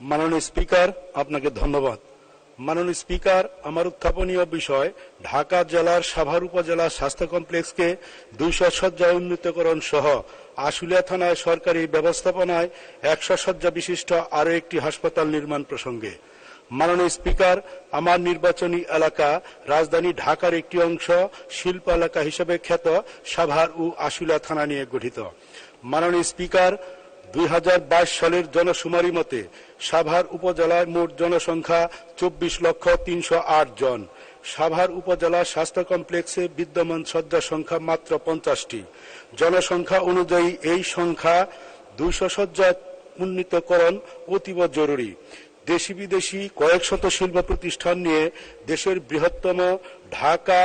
মাননীয় স্পিকার, আপনাকে ধন্যবাদ। মাননীয় স্পিকার, আমার উত্থাপনীয় বিষয়, ঢাকা জেলার সাভার উপজেলা স্বাস্থ্য কমপ্লেক্সকে দুইশো শয্যা উন্নীতকরণ সহ আশুলিয়া থানায় সরকারি ব্যবস্থাপনায় একশো শয্যা বিশিষ্ট আরও একটি হাসপাতাল নির্মাণ প্রসঙ্গে। মাননীয় স্পিকার, আমার নির্বাচনী এলাকা রাজধানী ঢাকার একটি অংশ শিল্প এলাকা হিসেবে খ্যাত সাভার ও আশুলিয়া থানা নিয়ে গঠিত। মাননীয় স্পিকার দুই হাজার বাইশ সালের জনশুমারি মতে সাভার উপজেলায় মোট জনসংখ্যা চব্বিশ লক্ষ তিনশো আট জন। সাভার উপজেলা স্বাস্থ্য কমপ্লেক্সে বিদ্যমান শয্যা সংখ্যা মাত্র পঞ্চাশটি। জনসংখ্যা অনুযায়ী এই সংখ্যা দুইশো শয্যা উন্নীতকরণ অতীব জরুরি। দেশি বিদেশি কয়েক শত শিল্প প্রতিষ্ঠান নিয়ে দেশের বৃহত্তম ঢাকা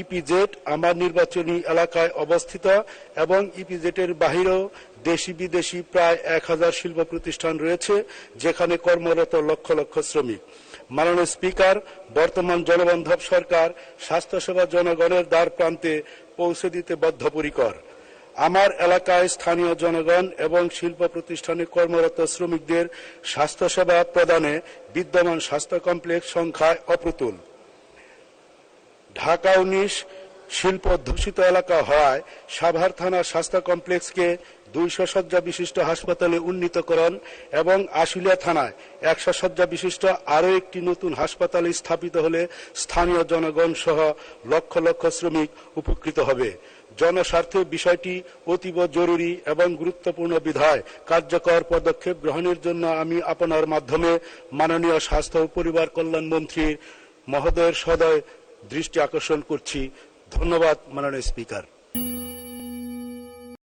ইপিজেড আমার নির্বাচনী এলাকায় অবস্থিত এবং ইপিজেটের বাহিরেও দেশি বিদেশি প্রায় এক হাজার শিল্প প্রতিষ্ঠান রয়েছে, যেখানে কর্মরত লক্ষ লক্ষ শ্রমিক। মাননীয় স্পিকার, বর্তমান জনবান্ধব সরকার স্বাস্থ্যসেবা জনগণের দ্বার প্রান্তে পৌঁছে দিতে বদ্ধপরিকর। আমার এলাকায় স্থানীয় জনগণ এবং শিল্প প্রতিষ্ঠানে কর্মরত শ্রমিকদের স্বাস্থ্যসেবা প্রদানে বিদ্যমান স্বাস্থ্য কমপ্লেক্স সংখ্যায় অপ্রতুল। ঢাকা উনিশ শিল্প অধ্যুষিত এলাকা হওয়ায় সাভার থানা স্বাস্থ্য কমপ্লেক্সকে দুইশো শয্যা বিশিষ্ট হাসপাতালে উন্নীতকরণ এবং আশুলিয়া থানায় একশো শয্যা বিশিষ্ট আরও একটি নতুন হাসপাতাল স্থাপিত হলে স্থানীয় জনগণ সহ লক্ষ লক্ষ শ্রমিক উপকৃত হবে। জনস্বার্থে বিষয়টি অতীব জরুরি এবং গুরুত্বপূর্ণ বিধায় কার্যকর পদক্ষেপ গ্রহণের জন্য আমি আপনার মাধ্যমে মাননীয় স্বাস্থ্য ও পরিবার কল্যাণ মন্ত্রী মহোদয়ের সদয় দৃষ্টি আকর্ষণ করছি। ধন্যবাদ মাননীয় স্পিকার।